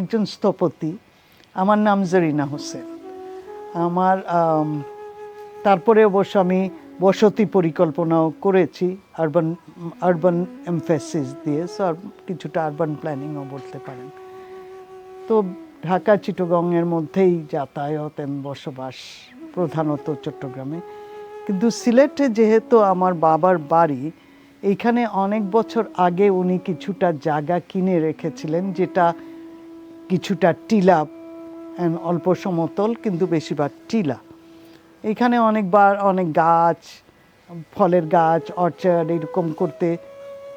একজন স্থপতি। আমার নাম জরিনা হোসেন। আমার আম, তারপরে অবশ্য আমি বসতি পরিকল্পনাও করেছি আরবান আরবান এমফেসিস দিয়ে সো কিছুটা আরবান প্ল্যানিংও বলতে পারেন। তো ঢাকা চিটগংয়ের মধ্যেই যাতায়াত এবং বসবাস প্রধানত চট্টগ্রামে। কিন্তু সিলেটে যেহেতু আমার বাবার বাড়ি এইখানে অনেক বছর আগে উনি কিছুটা জায়গা কিনে রেখেছিলেন যেটা কিছুটা টিলা অল্প সমতল কিন্তু বেশিরভাগ টিলা। এখানে অনেকবার অনেক গাছ, ফলের গাছ, অর্চার্ড এরকম করতে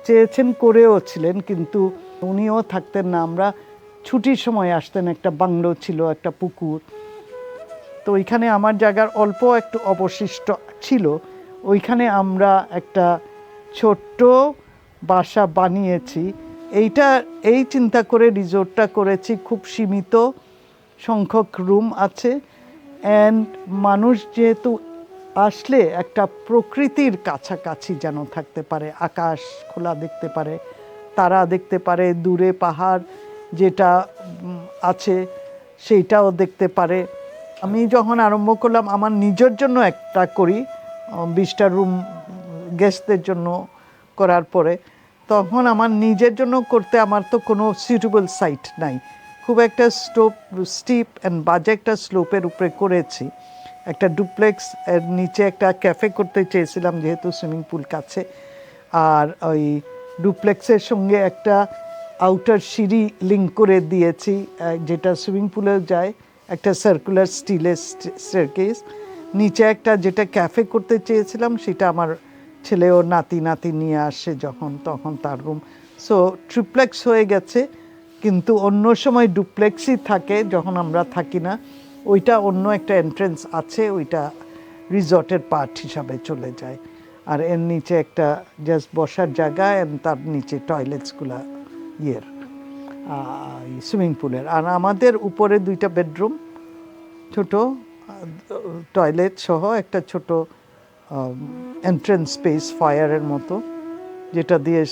চেয়েছেন, করেও ছিলেন, কিন্তু উনিও থাকতেন না। আমরা ছুটির সময় আসতেন, একটা বাংলো ছিল, একটা পুকুর। তো ওইখানে আমার জায়গার অল্প একটু অবশিষ্ট ছিল। ওইখানে আমরা একটা ছোট্ট বাসা বানিয়েছি। এইটা, এই চিন্তা করে রিসোর্টটা করেছি, খুব সীমিত সংখ্যক রুম আছে। অ্যান্ড মানুষ যেহেতু আসলে একটা প্রকৃতির কাছাকাছি যেন থাকতে পারে, আকাশ খোলা দেখতে পারে, তারা দেখতে পারে, দূরে পাহাড় যেটা আছে সেইটাও দেখতে পারে। আমি যখন আরম্ভ করলাম, আমার নিজের জন্য একটা করি বিশটা রুম গেস্টদের জন্য করার পরে। তখন আমার নিজের জন্য করতে আমার তো কোনো সুইটেবল সাইট নাই। খুব একটা স্টোপ স্টিপ অ্যান্ড বাজে একটা স্লোপের উপরে করেছি। একটা ডুপ্লেক্স এর নিচে একটা ক্যাফে করতে চেয়েছিলাম যেহেতু সুইমিং পুল কাছে। আর ওই ডুপ্লেক্সের সঙ্গে একটা আউটার সিঁড়ি লিঙ্ক করে দিয়েছি যেটা সুইমিং পুলেও যায়। একটা সার্কুলার স্টিলের স্টেয়ারকেস নিচে একটা যেটা ক্যাফে করতে চেয়েছিলাম, সেটা আমার ছেলেও নাতি নাতি নিয়ে আসে যখন, তখন তার রুম সো ট্রিপ্লেক্স হয়ে গেছে, কিন্তু অন্য সময় ডুপ্লেক্সই থাকে যখন আমরা থাকি না। ওইটা অন্য একটা এন্ট্রেন্স আছে, ওইটা রিসর্টের পার্ট হিসাবে চলে যায়। আর এর নিচে একটা জাস্ট বসার জায়গা অ্যান্ড তার নিচে টয়লেটসগুলো ইয়ের সুইমিং পুলের আর আমাদের উপরে দুইটা বেডরুম ছোট টয়লেট সহ একটা ছোট এন্ট্রেন্স স্পেস ফায়ারের মতো, যেটা দিয়ে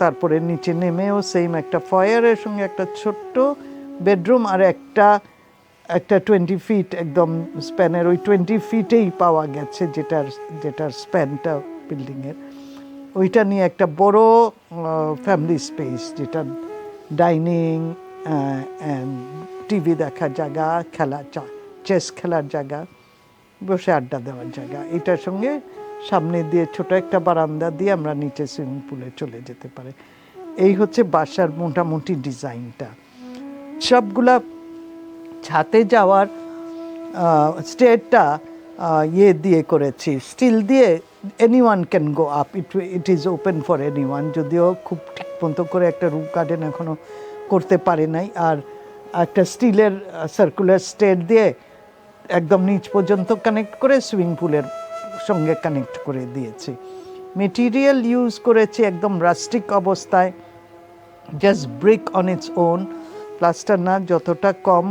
তারপরে নিচে নেমেও সেম একটা ফায়ারের সঙ্গে একটা ছোট্ট বেডরুম আর একটা একটা টোয়েন্টি ফিট একদম স্প্যানের ওই টোয়েন্টি ফিটেই পাওয়া গেছে যেটার যেটার স্প্যানটা বিল্ডিংয়ের ওইটা নিয়ে একটা বড় ফ্যামিলি স্পেস যেটা ডাইনিং টিভি দেখার জায়গা, খেলা চেস খেলার জায়গা। বসে আড্ডা দেওয়ার জায়গা। এটার সঙ্গে সামনে দিয়ে ছোট একটা বারান্দা দিয়ে আমরা নিচে সুইমিং পুলে চলে যেতে পারে। এই হচ্ছে বাসার মোটামুটি ডিজাইনটা। সবগুলা ছাতে যাওয়ার স্টেটটা ইয়ে দিয়ে করেছি। স্টিল দিয়ে anyone can go up it it is open for anyone যদিও খুব ঠিক মতো করে একটা রুম গার্ডেন এখনও করতে পারে নাই। আর একটা স্টিলের সার্কুলার স্টেট দিয়ে একদম নিচ পর্যন্ত কানেক্ট করে সুইমিং পুলের সঙ্গে কানেক্ট করে দিয়েছি। মেটেরিয়াল ইউজ করেছি একদম রাস্টিক অবস্থায় just brick on its own plaster না, যতটা কম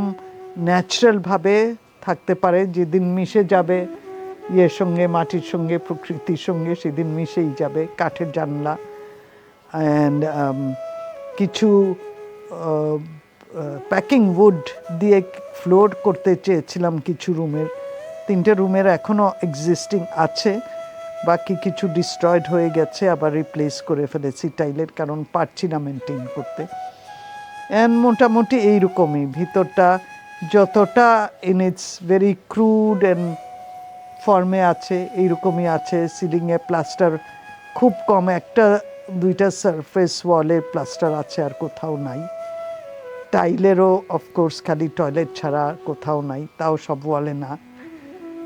ন্যাচারালভাবে থাকতে পারে, যেদিন মিশে যাবে ইয়ের সঙ্গে, মাটির সঙ্গে, প্রকৃতির সঙ্গে, সেদিন মিশেই যাবে, কাঠের জানলা। অ্যান্ড কিছু প্যাকিং উড দিয়ে ফ্লোর করতে চেয়েছিলাম কিছু রুমের। তিনটে রুমের এখনও এক্সিস্টিং আছে, বাকি কিছু ডিস্ট্রয়েড হয়ে গেছে, আবার রিপ্লেস করে ফেলেছি টাইলের কারণ পারছি না মেনটেন করতে। অ্যান্ড মোটামুটি এইরকমই, ভিতরটা যতটা in its very crude and ফর্মে আছে, এইরকমই আছে। সিলিংয়ে প্লাস্টার খুব কম, একটা দুইটা সারফেস ওয়ালে প্লাস্টার আছে আর কোথাও নাই। টাইলেরও অফকোর্স খালি টয়লেট ছাড়া কোথাও নাই, তাও সব ওয়ালে না।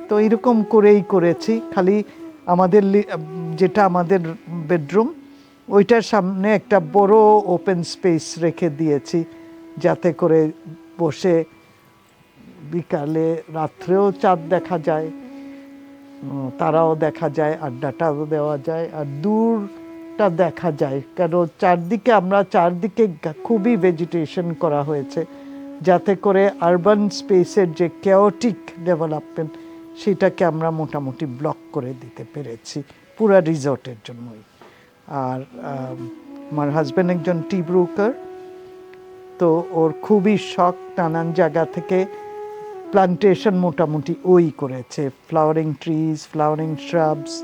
তো এরকম করেই করেছি, খালি আমাদের যেটা আমাদের বেডরুম ওইটার সামনে একটা বড় ওপেন স্পেস রেখে দিয়েছি, যাতে করে বসে বিকালে রাত্রেও চাঁদ দেখা যায় তারাও দেখা যায়, আড্ডাটাও দেওয়া যায়, আর দূরটা দেখা যায়। কারণ চারদিকে আমরা চারদিকে খুবই ভেজিটেশন করা হয়েছে। যাতে করে আরবান স্পেসের যে কেওটিক ডেভেলপমেন্ট সেটাকে আমরা মোটামুটি ব্লক করে দিতে পেরেছি পুরা রিসর্টের জন্যই। আর আমার হাজব্যান্ড একজন টি ব্রোকার তো ওর খুবই শখ নানান জায়গা থেকে প্লান্টেশন মোটামুটি ওই করেছে। ফ্লাওয়ারিং ট্রিজ ফ্লাওয়ারিং শ্রাবস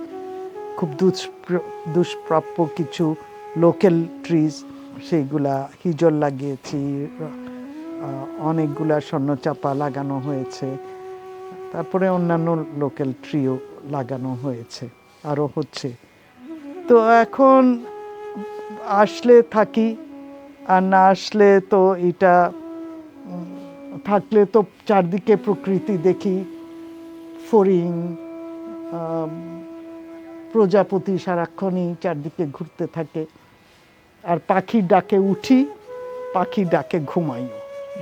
খুব দুষ্প্র- দুষ্প্রাপ্য কিছু লোকাল ট্রিজ সেইগুলা হিজল লাগিয়েছি অনেকগুলা স্বর্ণচাপা লাগানো হয়েছে। তারপরে অন্যান্য লোকাল ট্রিও লাগানো হয়েছে আরও হচ্ছে। তো এখন আসলে থাকি আর না আসলে তো এটা থাকলে তো চারদিকে প্রকৃতি দেখি আম, প্রজাপতি সারাক্ষণই চারদিকে ঘুরতে থাকে। আর পাখির ডাকে উঠি পাখির ডাকে ঘুমাইও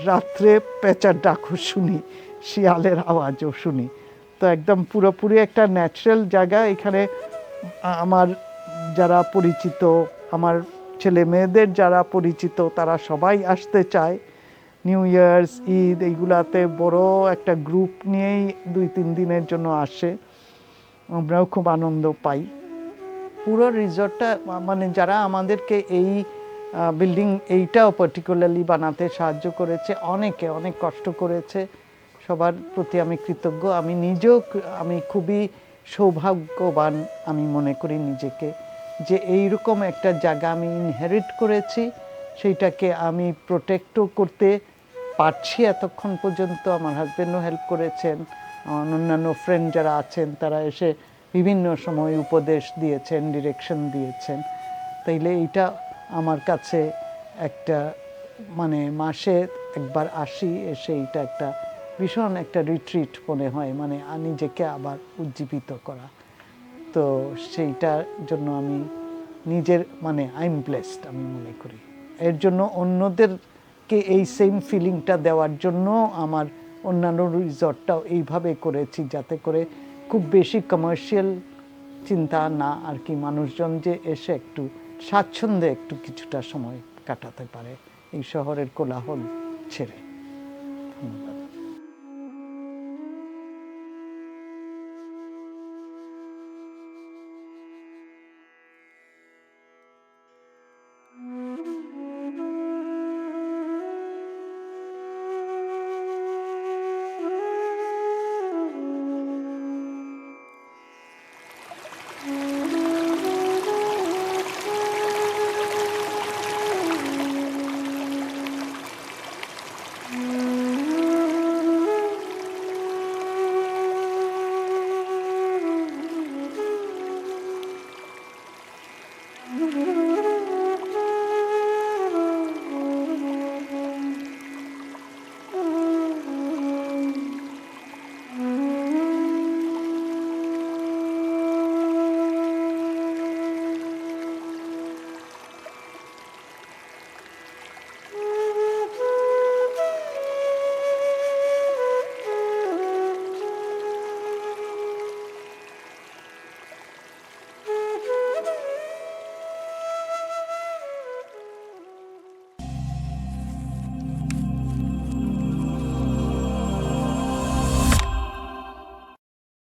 রাত্রে পেঁচার ডাকও শুনি, শিয়ালের আওয়াজও শুনি। তো একদম পুরোপুরি একটা ন্যাচারাল জায়গা। এখানে আমার যারা পরিচিত, আমার ছেলে মেয়েদের যারা পরিচিত, তারা সবাই আসতে চায়। নিউ ইয়ার্স ঈদ এইগুলাতে বড় একটা গ্রুপ নিয়েই দুই তিন দিনের জন্য আসে। আমরাও খুব আনন্দ পাই। পুরো রিসর্টটা মানে যারা আমাদেরকে এই বিল্ডিং এইটাও পার্টিকুলারলি বানাতে সাহায্য করেছে, অনেকে অনেক কষ্ট করেছে, সবার প্রতি আমি কৃতজ্ঞ। আমি নিজেও আমি খুবই সৌভাগ্যবান আমি মনে করি নিজেকে, যে এইরকম একটা জায়গা আমি ইনহেরিট করেছি, সেইটাকে আমি প্রোটেক্টও করতে পারছি এতক্ষণ পর্যন্ত। আমার হাজব্যান্ডও হেল্প করেছেন। অন্যান্য ফ্রেন্ড যারা আছেন, তারা এসে বিভিন্ন সময় উপদেশ দিয়েছেন ডিরেকশন দিয়েছেন। তাইলে এইটা আমার কাছে একটা মানে মাসে একবার আসি, এসে এইটা একটা ভীষণ একটা রিট্রিট মনে হয় মানে নিজেকে আবার উজ্জীবিত করা। তো সেইটার জন্য আমি নিজের মানে আইম ব্লেসড আমি মনে করি। এর জন্য অন্যদেরকে এই সেম ফিলিংটা দেওয়ার জন্য আমার অন্যান্য রিসর্টটাও এইভাবে করেছি যাতে করে খুব বেশি কমার্শিয়াল চিন্তা না আর কি মানুষজন যে এসে একটু স্বাচ্ছন্দ্যে একটু কিছুটা সময় কাটাতে পারে। এই শহরের কোলাহল ছেড়ে। ধন্যবাদ।